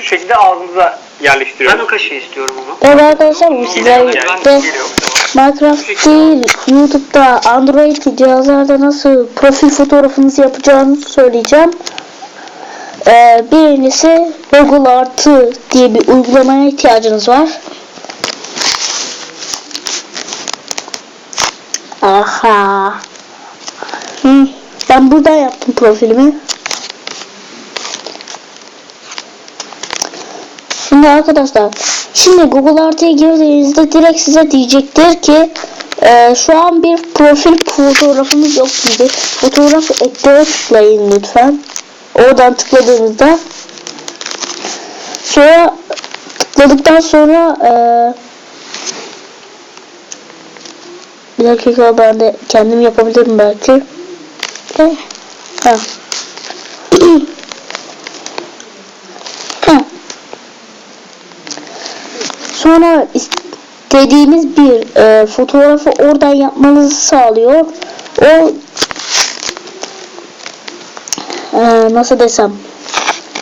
şu şekilde ağzınıza Ben yerleştiriyoruz. o kaşığı istiyorum ama. Evet arkadaşlar bu sizlerle birlikte Minecraft değil YouTube'da Android cihazlarda nasıl profil fotoğrafınızı yapacağınızı söyleyeceğim. Ee, birincisi Google Artı diye bir uygulamaya ihtiyacınız var. Aha. Hı, ben buradan yaptım profilimi. Şimdi arkadaşlar şimdi Google Artı'ya girdiğinizde direkt size diyecektir ki e, şu an bir profil fotoğrafımız yok diyecek. Fotoğraf ekleye tıklayın lütfen. Oradan tıkladığınızda sonra tıkladıktan sonra e, bir dakika ben de kendim yapabilirim belki. Ha. Sonra istediğiniz bir e, fotoğrafı oradan yapmanızı sağlıyor. O e, nasıl desem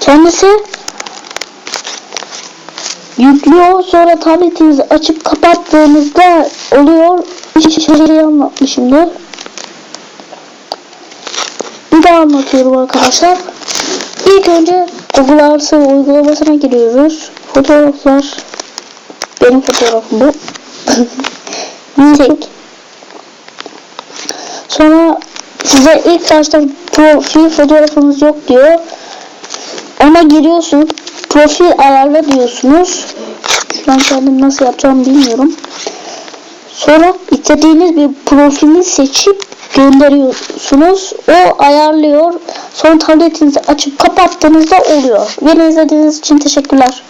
kendisi yüklüyor sonra tabletinizi açıp kapattığınızda oluyor. Hiç şey anlatmışımdır. Bir daha anlatıyorum arkadaşlar. İlk önce Google Artı uygulamasına giriyoruz. Fotoğraflar. Benim fotoğrafım bu. Çek. Sonra size ilk başta profil fotoğrafınız yok diyor. Ona giriyorsunuz. Profil ayarla diyorsunuz. Şu an kendim nasıl yapacağımı bilmiyorum. Sonra istediğiniz bir profili seçip gönderiyorsunuz. O ayarlıyor. Sonra tabletinizi açıp kapattığınızda oluyor. Beni izlediğiniz için teşekkürler.